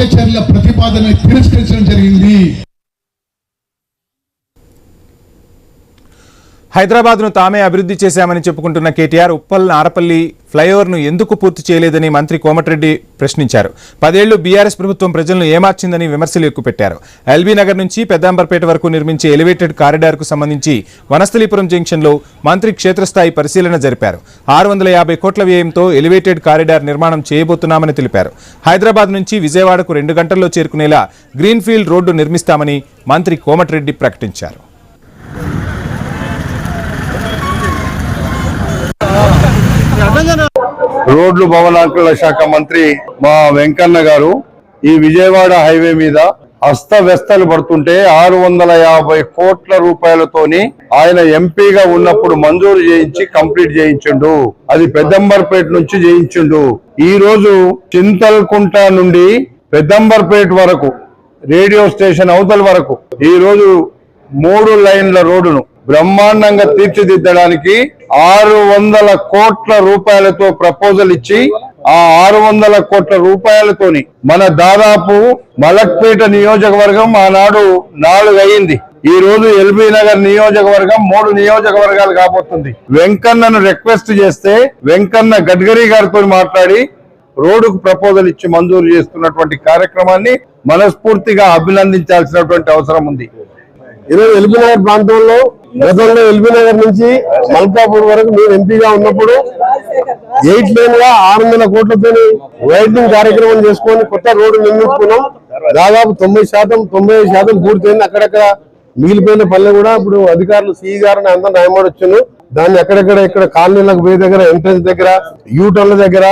చర్యల ప్రతిపాదన తిరస్కరించడం జరిగింది. హైదరాబాద్ను తామే అభివృద్ధి చేశామని చెప్పుకుంటున్న కేటీఆర్ ఉప్పల్ నారపల్లి ఫ్లైఓవర్ను ఎందుకు పూర్తి చేయలేదని మంత్రి కోమటిరెడ్డి ప్రశ్నించారు. పదేళ్ళు బీఆర్ఎస్ ప్రభుత్వం ప్రజలను ఏమార్చిందని విమర్శలు ఎక్కుపెట్టారు. ఎల్బీ నగర్ నుంచి పెద్దాంబర్పేట వరకు నిర్మించే ఎలివేటెడ్ కారిడార్కు సంబంధించి వనస్థలీపురం జంక్షన్లో మంత్రి క్షేత్రస్థాయి పరిశీలన జరిపారు. ఆరు వందల యాభై కోట్ల వ్యయంతో ఎలివేటెడ్ కారిడార్ నిర్మాణం చేయబోతున్నామని తెలిపారు. హైదరాబాద్ నుంచి విజయవాడకు రెండు గంటల్లో చేరుకునేలా గ్రీన్ఫీల్డ్ రోడ్డు నిర్మిస్తామని మంత్రి కోమటిరెడ్డి ప్రకటించారు. రోడ్లు భవనాకుల శాఖ మంత్రి మా వెంకన్న గారు ఈ విజయవాడ హైవే మీద అస్తవ్యస్తలు పడుతుంటే ఆరు వందల యాభై కోట్ల రూపాయలతోని ఆయన ఎంపీగా ఉన్నప్పుడు మంజూరు చేయించి కంప్లీట్ చేయించిండు. అది పెద్దంబర్పేట నుంచి చేయించిండు. ఈ రోజు చింతల్కుంట నుండి పెద్దంబర్పేట వరకు రేడియో స్టేషన్ అవతల వరకు ఈ రోజు మూడు లైన్ల రోడ్డును బ్రహ్మాండంగా తీర్చిదిద్దడానికి ఆరు వందల కోట్ల రూపాయలతో ప్రపోజల్ ఇచ్చి ఆ ఆరు వందల కోట్ల రూపాయలతోని మన దాదాపు మలక్పేట నియోజకవర్గం ఆనాడు నాలుగు అయింది ఈ రోజు ఎల్బీ నగర్ నియోజకవర్గం మూడు నియోజకవర్గాలు కాబోతుంది. వెంకన్నను రిక్వెస్ట్ చేస్తే వెంకన్న గడ్కరీ గారితో మాట్లాడి రోడ్డుకు ప్రపోజల్ ఇచ్చి మంజూరు చేస్తున్నటువంటి కార్యక్రమాన్ని మనస్ఫూర్తిగా అభినందించాల్సినటువంటి అవసరం ఉంది. ఈరోజు ఎల్బీ నగర్ ప్రాంతంలో గతంలో ఎల్బీ నగర్ నుంచి మల్కాపూర్ వరకు మేము ఎంపీగా ఉన్నప్పుడు ఎయిట్ లేన్గా ఆరు వందల కోట్లతో వైడ్నింగ్ కార్యక్రమం చేసుకొని కొత్త రోడ్డు నిర్మించుకున్నాం. దాదాపు తొంభై శాతం తొంభై శాతం పూర్తయింది. అక్కడక్కడ మిగిలిపోయిన పల్లె కూడా ఇప్పుడు అధికారులు సిఈ గారిని అందరూ న్యాయమాడు వచ్చాను. దాన్ని ఎక్కడెక్కడ ఇక్కడ కాలనీలకు పోయే దగ్గర ఎంట్రెన్స్ దగ్గర యూటర్ల దగ్గర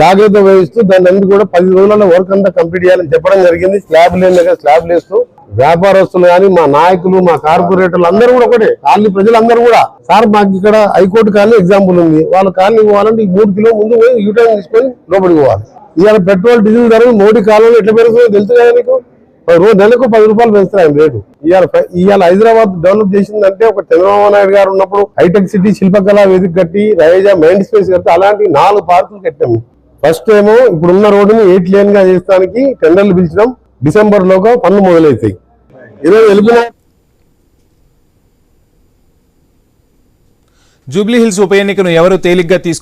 జాగ్రత్త వహిస్తూ దాన్ని అన్ని కూడా పది రోజులలో వర్క్ అంతా కంప్లీట్ చేయాలని చెప్పడం జరిగింది. స్లాబ్ లేని దగ్గర స్లాబ్ లేస్తూ వ్యాపారస్తులు కానీ మా నాయకులు మా కార్పొరేటర్లు అందరూ కూడా ఒకటే. కాలనీ ప్రజలందరూ కూడా. సార్ మాకు ఇక్కడ హైకోర్టు కాలనీ ఎగ్జాంపుల్ ఉంది. వాళ్ళ కాలనీ పోవాలంటే ఈ మూడు కిలో ముందు పోయి యూటర్న్ తీసుకొని లోపలికి పోవాలి. ఇవాళ పెట్రోల్ డీజిల్ ధరలు మోడీ కాలంలో ఎట్లా పెరుగుతుందో తెలుసు కదా నీకు? రోజు నెలకు పది రూపాయలు పెంచుతాయి రేటు. ఇవాళ ఇవాళ హైదరాబాద్ డెవలప్ చేసిందంటే ఒక చంద్రబాబు నాయుడు గారు ఉన్నప్పుడు హైటెక్ సిటీ శిల్పకళా వేదిక కట్టి రైజా మైండ్ స్పేస్ కట్టి అలాంటి నాలుగు పార్కులు కట్టాము ఫస్ట్ ఏమో ఇప్పుడున్న రోడ్డుని ఎయిట్ లేన్గా చేస్తానికి టెండర్లు పిలిచడం డిసెంబర్ లోగా పనులు మొదలవుతాయి ఈరోజు ఎలుగున జూబ్లీహిల్స్ ఉప ఎన్నికను ఎవరు తేలిగ్గా తీసుకు